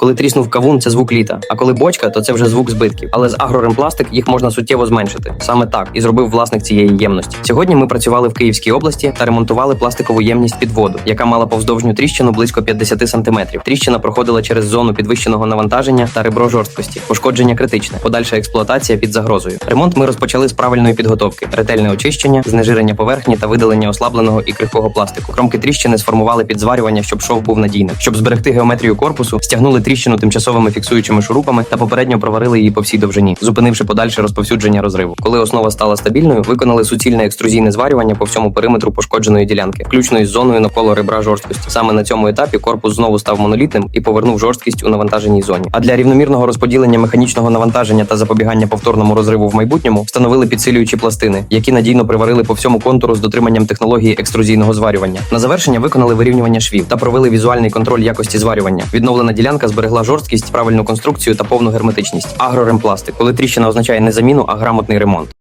Коли тріснув кавун, це звук літа. А коли бочка, то це вже звук збитків. Але з агроремпластик їх можна суттєво зменшити. Саме так і зробив власник цієї ємності. Сьогодні ми працювали в Київській області та ремонтували пластикову ємність під воду, яка мала повздовжню тріщину близько 50 см. Тріщина проходила через зону підвищеного навантаження та ребро жорсткості. Пошкодження критичне. Подальша експлуатація під загрозою. Ремонт ми розпочали з правильної підготовки, ретельне очищення, знежирення поверхні та видалення ослабленого і крихкого пластику. Кромки тріщини сформували під зварювання, щоб шов був надійним. Щоб зберегти геометрію корпусу, стягнули тріщину тимчасовими фіксуючими шурупами та попередньо проварили її по всій довжині, зупинивши подальше розповсюдження розриву. Коли основа стала стабільною, виконали суцільне екструзійне зварювання по всьому периметру пошкодженої ділянки, включно із зоною навколо ребра жорсткості. Саме на цьому етапі корпус знову став монолітним і повернув жорсткість у навантаженій зоні. А для рівномірного розподілення механічного навантаження та запобігання повторному розриву в майбутньому встановили підсилюючі пластини, які надійно приварили по всьому контуру з дотриманням технології екструзійного зварювання. На завершення виконали вирівнювання швів та провели візуальний контроль якості зварювання. Відновлена ділянка зберегла жорсткість, правильну конструкцію та повну герметичність. Агроремпластик, коли тріщина означає не заміну, а грамотний ремонт.